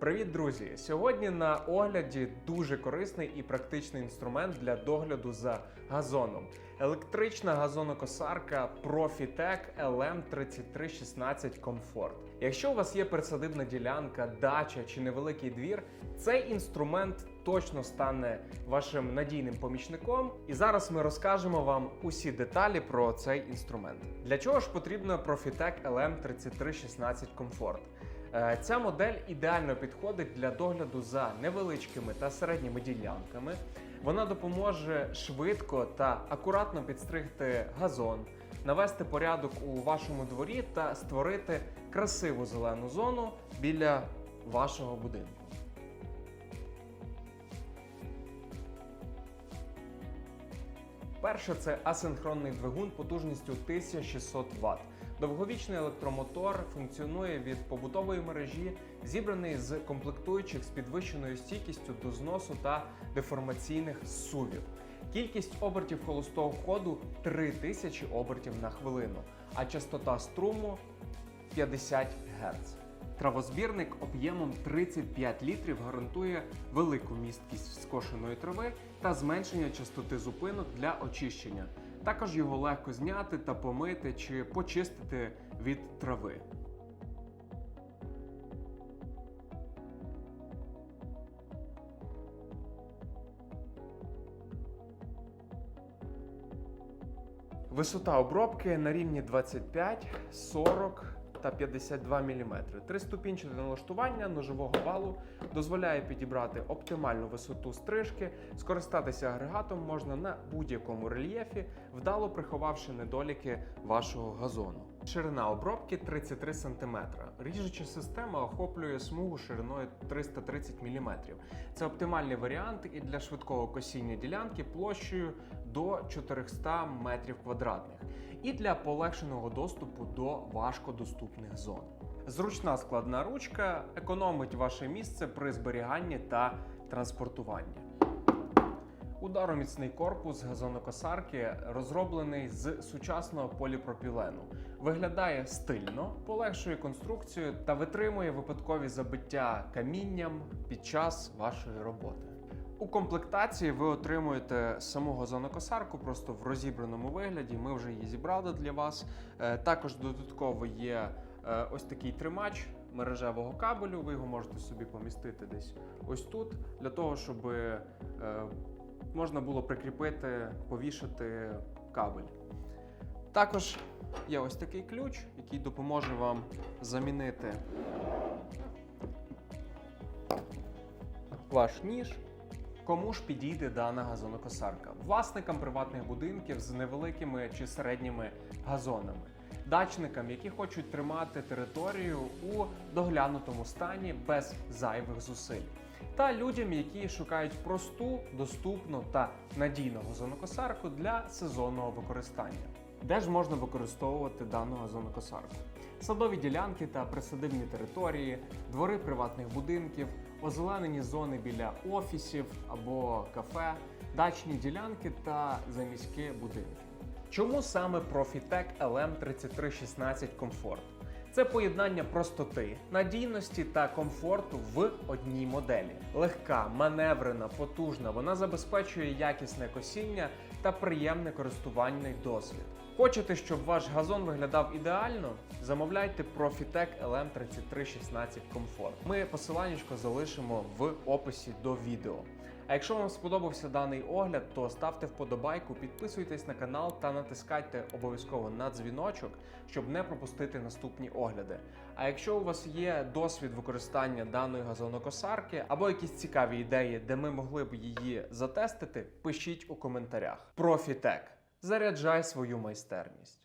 Привіт, друзі! Сьогодні на огляді дуже корисний і практичний інструмент для догляду за газоном. Електрична газонокосарка Profitec LM3316 Comfort. Якщо у вас є присадибна ділянка, дача чи невеликий двір, цей інструмент точно стане вашим надійним помічником. І зараз ми розкажемо вам усі деталі про цей інструмент. Для чого ж потрібно Profitec LM3316 Comfort? Е, Ця модель ідеально підходить для догляду за невеличкими та середніми ділянками. Вона допоможе швидко та акуратно підстригти газон, навести порядок у вашому дворі та створити красиву зелену зону біля вашого будинку. Перше це асинхронний двигун потужністю 1600 Вт. Довговічний електромотор функціонує від побутової мережі, зібраний з комплектуючих з підвищеною стійкістю до зносу та деформаційних сувів. Кількість обертів холостого ходу 3000 обертів на хвилину, а частота струму 50 Гц. Травозбірник об'ємом 35 літрів гарантує велику місткість скошеної трави та зменшення частоти зупинок для очищення. Також його легко зняти та помити чи почистити від трави. Висота обробки на рівні 25, 40 та 52 мм. Триступінчате налаштування ножового валу дозволяє підібрати оптимальну висоту стрижки. Скористатися агрегатом можна на будь-якому рельєфі, вдало приховавши недоліки вашого газону. Ширина обробки 33 см. Ріжуча система охоплює смугу шириною 330 мм. Це оптимальний варіант і для швидкого косіння ділянки площею до 400 метрів квадратних і для полегшеного доступу до важкодоступних зон. Зручна складна ручка економить ваше місце при зберіганні та транспортуванні. Удароміцний корпус газонокосарки розроблений з сучасного поліпропілену. Виглядає стильно, полегшує конструкцію та витримує випадкові забиття камінням під час вашої роботи. У комплектації ви отримуєте саму газонокосарку просто в розібраному вигляді. Ми вже її зібрали для вас. Е, Також додатково є е, ось такий тримач мережевого кабелю. Ви його можете собі помістити десь ось тут, для того, щоб е, можна було прикріпити, повішати кабель. Також є ось такий ключ, який допоможе вам замінити ваш ніж. Кому ж підійде дана газонокосарка? Власникам приватних будинків з невеликими чи середніми газонами, дачникам, які хочуть тримати територію у доглянутому стані без зайвих зусиль, та людям, які шукають просту, доступну та надійну газонокосарку для сезонного використання. Де ж можна використовувати дану газонокосарку? Садові ділянки та присадибні території, двори приватних будинків, озеленені зони біля офісів або кафе, дачні ділянки та заміські будинки. Чому саме Profitec LM3316 Comfort? Це поєднання простоти, надійності та комфорту в одній моделі. Легка, маневрена, потужна. Вона забезпечує якісне косіння та приємне користувальний досвід. Хочете, щоб ваш газон виглядав ідеально? Замовляйте Profitec LM3316 Comfort. Ми посиланнячко залишимо в описі до відео. А якщо вам сподобався даний огляд, то ставте вподобайку, підписуйтесь на канал та натискайте обов'язково на дзвіночок, щоб не пропустити наступні огляди. А якщо у вас є досвід використання даної газонокосарки або якісь цікаві ідеї, де ми могли б її затестити, пишіть у коментарях. Profitec. Заряджай свою майстерність.